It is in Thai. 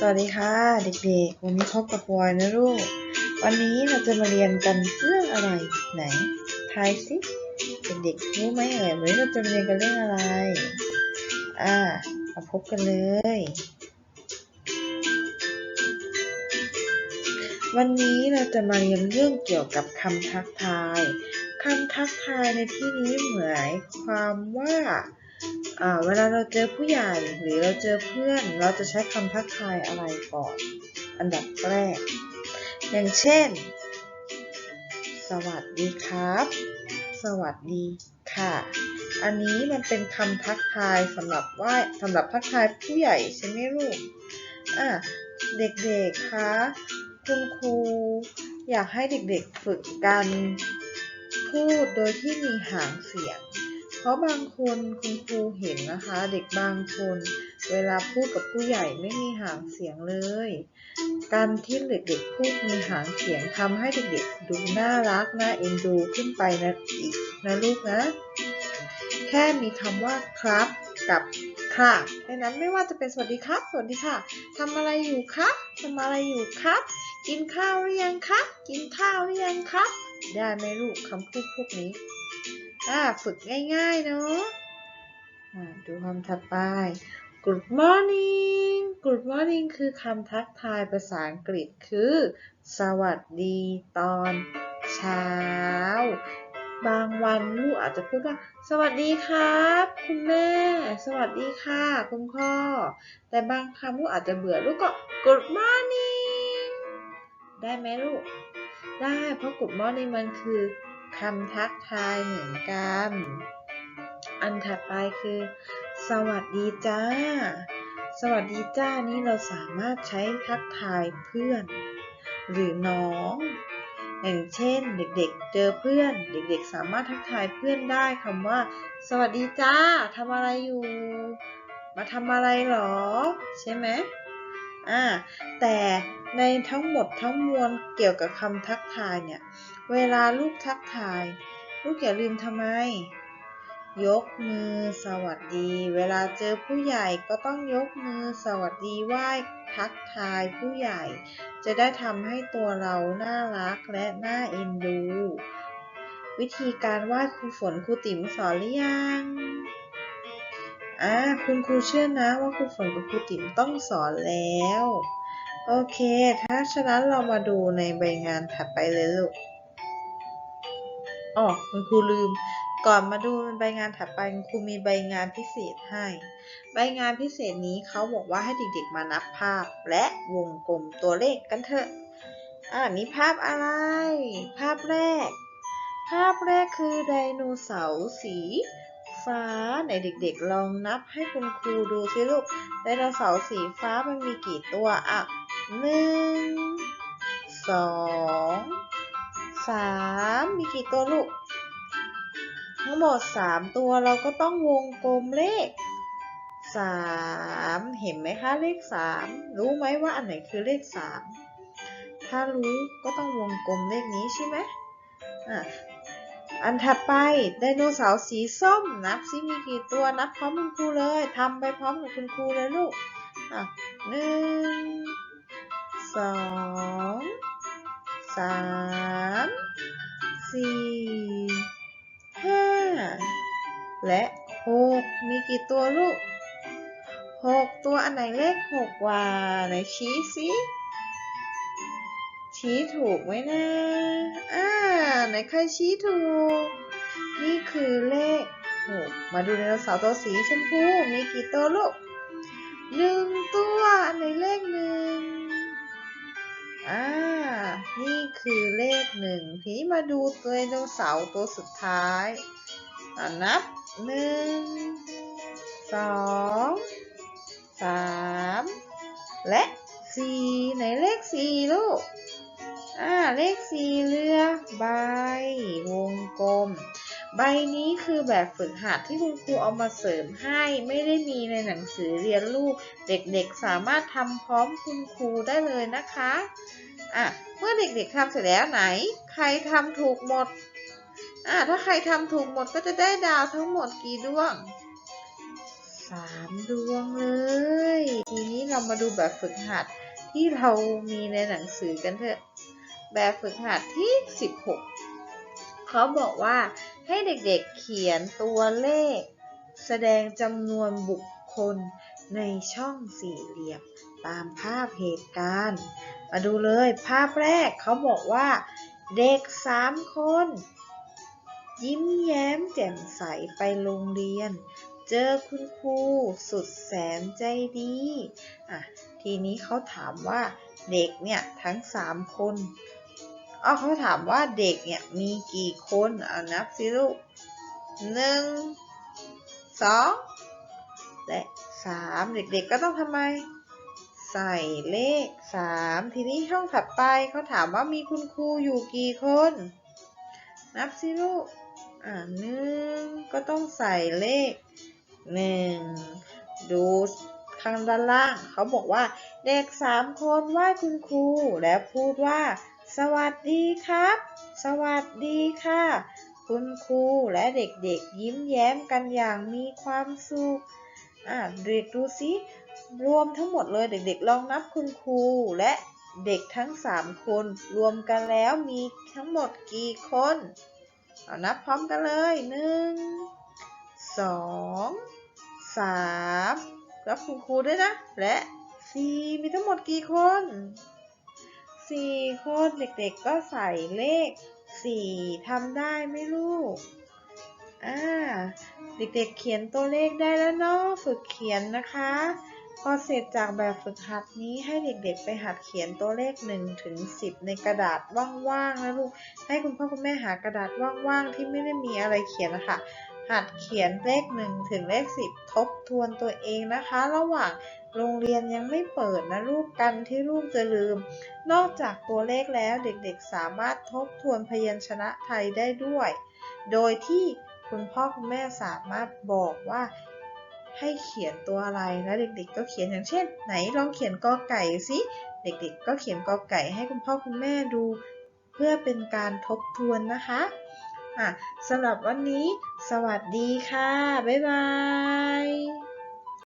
สวัสดีค่ะเด็กๆ วันนี้พบกับปอยนะลูก วันนี้เราจะมาเรียนกันเรื่องอะไรไหนทายสิเด็กๆรู้ไหมเอ่ยวันนี้เราจะมาเรียนกันเรื่องอะไร อ่ามาพบกันเลย วันนี้เราจะมาเรียนเรื่องเกี่ยวกับคำทักทายคำทักทายในที่นี้หมายความว่า เวลาเราเจอผู้ใหญ่หรือเราเจอเพื่อน เราจะใช้คำทักทายอะไรก่อน อันดับแรก อย่างเช่น สวัสดีครับ สวัสดีค่ะ อันนี้มันเป็นคำทักทายสำหรับว่าสำหรับทักทายผู้ใหญ่ใช่ไหมลูกอะเด็กๆคะคุณครูอยากให้เด็กๆฝึกการพูดโดยที่มีหางเสียง เพราะบางคนคุณครูเห็นนะคะ เด็กบางคน เวลาพูดกับผู้ใหญ่ไม่มีหางเสียงเลย การที่เด็กๆพูดมีหางเสียงทำให้เด็กๆดูน่ารักน่าเอ็นดูขึ้นไปนะอีกนะลูกนะ แค่มีคำว่าครับกับค่ะแค่นั้นไม่ว่าจะเป็นสวัสดีครับ สวัสดีค่ะทำอะไรอยู่ครับทำอะไรอยู่ครับ กินข้าวหรือยังครับ กินข้าวหรือยังครับ ได้ไหมลูกคำพูดพวกนี้ อ่าฝึกง่ายๆเนาะดูคำถัดไป Good morning Good morning คือคำทักทายภาษาอังกฤษคือ สวัสดีตอนเช้า บางวันลูกอาจจะพูดว่า สวัสดีครับ คุณแม่ สวัสดีค่ะ คุณพ่อ แต่บางคำลูกอาจจะเบื่อลูกก็ Good morning ได้ไหมลูก ได้ เพราะ Good morning มันคือ คำทักทายเหมือนกัน อันถัดไปคือ สวัสดีจ้า สวัสดีจ้านี้เราสามารถใช้ทักทายเพื่อน หรือน้อง อย่างเช่นเด็กๆ เจอเพื่อน เด็กๆ สามารถทักทายเพื่อนได้คำว่า สวัสดีจ้าทำอะไรอยู่ มาทำอะไรหรอ ใช่ไหม อ่าแต่ในทั้งหมดทั้งมวลเกี่ยวกับคำทักทายเนี่ย เวลาลูกทักทาย ลูกอย่าลืมทำไม ยกมือสวัสดี เวลาเจอผู้ใหญ่ก็ต้องยกมือสวัสดีไหว้ทักทายผู้ใหญ่ จะได้ทำให้ตัวเราน่ารักและน่าเอ็นดู วิธีการไหว้ครูฝนครูติ๋มสอนหรือยัง อ่าคุณครูเชื่อนะว่าครูฝนกับครูติ๋มต้องสอนแล้ว โอเค ถ้าฉะนั้นเรามาดูในใบงานถัดไปเลยลูกอ๋อคุณครูลืม ก่อนมาดูใบงานถัดไปคุณครูมีใบงานพิเศษให้ ใบงานพิเศษนี้เขาบอกว่าให้เด็กๆมานับภาพ และวงกลมตัวเลขกันเถอะ อ่านี่ภาพอะไร ภาพแรก ภาพแรกคือไดโนเสาร์สี ฟ้าไหนเด็กๆ ลองนับให้คุณครูดูสิลูกไดโนเสาร์สีฟ้ามันมีกี่ตัวอะหนึ่งสองสามมีกี่ตัวลูก ทั้งหมดสามตัวเราก็ต้องวงกลมเลขสามเห็นไหมคะเลขสามรู้ไหมว่าอันไหนคือเลขสามถ้ารู้ก็ต้องวงกลมเลขนี้ใช่ไหมอะ อันถัดไปไดโนเสาร์สีส้มนับซิมีกี่ตัวนับพร้อมคุณครูเลยทำไปพร้อมกับคุณครูเลยลูกอะหนึ่งสองสามสี่ห้าและหกมีกี่ตัวลูกหกตัวอันไหนเลขหกว่าไหนชี้สิ ชี้ถูกไหมนะ อ่า ไหนใครชี้ถูก นี่คือเลขหกมาดูไดโนเสาร์ตัวสีชมพู มีกี่ตัวลูกหนึ่งตัว อันไหนเลขหนึ่งอ่า นี่คือเลขหนึ่ง ทีนี้มาดูตัวไดโนเสาร์ตัวสุดท้ายอนับหนึ่ง สอง สาม และสี่ไหนเลขสี่ลูก อ่าเลขสี่เรือใบ วงกลม ใบนี้คือแบบฝึกหัดที่คุณครูเอามาเสริมให้ไม่ได้มีในหนังสือเรียนลูก เด็กๆสามารถทำพร้อมคุณครูได้เลยนะคะอะเมื่อเด็กๆทำเสร็จแล้วไหน ใครทำถูกหมดอ่าถ้าใครทำถูกหมดก็จะได้ดาวทั้งหมดกี่ดวงสามดวงเลย ทีนี้เรามาดูแบบฝึกหัดที่เรามีในหนังสือกันเถอะ แบบฝึกหัดที่ 16 เขาบอกว่าให้เด็กๆเขียนตัวเลข แสดงจำนวนบุคคลในช่องสี่เหลี่ยม ตามภาพเหตุการณ์ มาดูเลยภาพแรกเขาบอกว่า เด็กสามคน ยิ้มแย้มแจ่มใสไปโรงเรียน เจอคุณครูสุดแสนใจดีอะทีนี้เขาถามว่าเด็กเนี่ยทั้งสามคน อ๋อเขาถามว่าเด็กเนี่ยมีกี่คนเอานับสิลูกหนึ่งสองและสามเด็กๆก็ต้องทำไม ใส่เลขสามทีนี้ช่องถัดไปเขาถามว่ามีคุณครูอยู่กี่คน นับสิลูกอ่าหนึ่งก็ต้องใส่เลขหนึ่งดูข้างด้านล่าง เขาบอกว่าเด็กสามคนไหว้คุณครูแล้วพูดว่า สวัสดีครับ สวัสดีค่ะ คุณครูและเด็กๆยิ้มแย้มกันอย่างมีความสุขอ่าเด็กดูสิรวมทั้งหมดเลยเด็กๆ ลองนับคุณครูและเด็กทั้งสามคน รวมกันแล้วมีทั้งหมดกี่คนเอานับพร้อมกันเลยหนึ่งสองสามรับคุณครูด้วยนะ และสี่มีทั้งหมดกี่คน สี่คนเด็กๆก็ใส่เลขสี่ทำได้ไหมลูก อ่า เด็กๆเขียนตัวเลขได้แล้วเนาะฝึกเขียนนะคะ พอเสร็จจากแบบฝึกหัดนี้ให้เด็กๆไปหัดเขียนตัวเลข1ถึง10 ในกระดาษว่างๆนะลูก ให้คุณพ่อคุณแม่หากระดาษว่างๆที่ไม่ได้มีอะไรเขียนนะคะหัดเขียนเลข1ถึงเลข10 ทบทวนตัวเองนะคะ ระหว่าง โรงเรียนยังไม่เปิดนะลูกกันที่ลูกจะลืม นอกจากตัวเลขแล้วเด็กๆสามารถทบทวนพยัญชนะไทยได้ด้วย โดยที่คุณพ่อคุณแม่สามารถบอกว่าให้เขียนตัวอะไรแล้วเด็กๆ ก็เขียนอย่างเช่น ไหนลองเขียนกอไก่สิเด็กๆ ก็เขียนกอไก่ให้คุณพ่อคุณแม่ดู เพื่อเป็นการทบทวนนะคะอะสำหรับวันนี้ สวัสดีค่ะ บ๊ายบาย